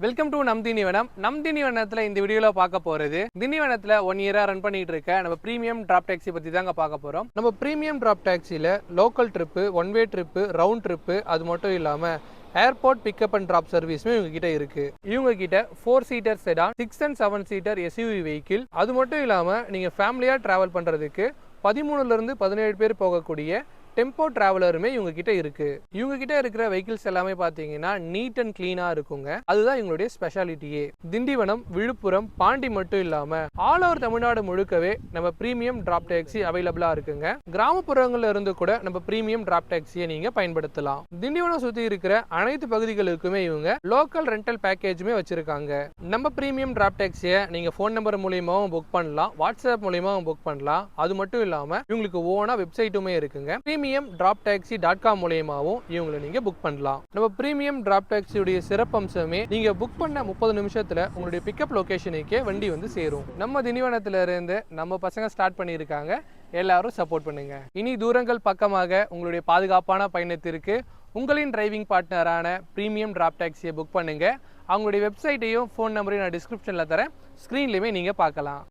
Welcome to நம் தினிவனம் நம் திண்டிவனத்தில் இந்த வீடியோவில் பார்க்க போகிறது திண்டிவனத்தில் ஒன் இயராக ரன் பண்ணிட்டு இருக்க நம்ம ப்ரீமியம் டிராப் டாக்ஸி பற்றி தாங்க பார்க்க போகிறோம் நம்ம premium drop டாக்ஸியில் local trip one way trip round trip அது மட்டும் இல்லாமல் ஏர்போர்ட் பிக்கப் அண்ட் ட்ராப் சர்வீஸுமே இவங்க கிட்ட இருக்கு இவங்க கிட்ட four seater sedan six and seven seater SUV vehicle அது மட்டும் இல்லாமல் நீங்கள் ஃபேமிலியாக ட்ராவல் பண்ணுறதுக்கு பதிமூணுலேருந்து பதினேழு பேர் போகக்கூடிய டெம்போ டிராவலருமே இவங்க கிட்ட இருக்கு. இவங்க கிட்ட இருக்கிற வெஹிக்கிள்ஸ் எல்லாமே பார்த்தீங்கன்னா நீட் அண்ட் கிளீனாக இருக்குங்க. அதுதான் இவங்களுடைய ஸ்பெஷாலிட்டியே திண்டிவனம் விழுப்புரம் பாண்டி மட்டும் இல்லாம ஆல் ஓவர் தமிழ்நாடு முழுக்கவே நம்ம ப்ரீமியம் டிராப் டாக்ஸி அவைலபிளா இருக்குங்க. கிராமப்புறங்கள்ல இருந்து கூட நம்ம ப்ரீமியம் டிராப் டாக்ஸியை நீங்க பயன்படுத்தலாம். திண்டிவனம் சுத்தி இருக்கிற அனைத்து பகுதிகளுக்குமே இவங்க லோக்கல் ரெண்டல் பேக்கேஜுமே வச்சிருக்காங்க. நம்ம ப்ரீமியம் டிராப் டாக்ஸியை நீங்க ஃபோன் நம்பர் மூலியமாவும் புக் பண்ணலாம். வாட்ஸ்அப் மூலியமாவும் புக் பண்ணலாம். அது மட்டும் இல்லாம இவங்களுக்கு ஓனா வெப்சைட்டுமே இருக்குங்க. Premium drop taxi dot com மூலயமாவும் இவங்களை நீங்க புக் பண்ணலாம். நம்ம ப்ரீமியம் டிராப் டாக்ஸியுடைய சிறப்பம்சமே நீங்க புக் பண்ண முப்பது நிமிஷத்துல உங்களுடைய பிக்கப் லொகேஷனுக்கே வண்டி வந்து சேரும். நம்ம திண்டிவனத்துல இருந்து நம்ம பசங்க ஸ்டார்ட் பண்ணியிருக்காங்க. எல்லாரும் சப்போர்ட் பண்ணுங்க. இனி தூரங்கள் பக்கமாக உங்களுடைய பாதுகாப்பான பயணத்திற்கு உங்களின் டிரைவிங் பார்ட்னரான ப்ரீமியம் டிராப் டாக்ஸியை புக் பண்ணுங்க. அவங்களுடைய வெப்சைட்டையும் ஃபோன் நம்பரையும் நான் டிஸ்கிரிப்ஷனில் தரேன். ஸ்க்ரீன்லையுமே நீங்கள் பார்க்கலாம்.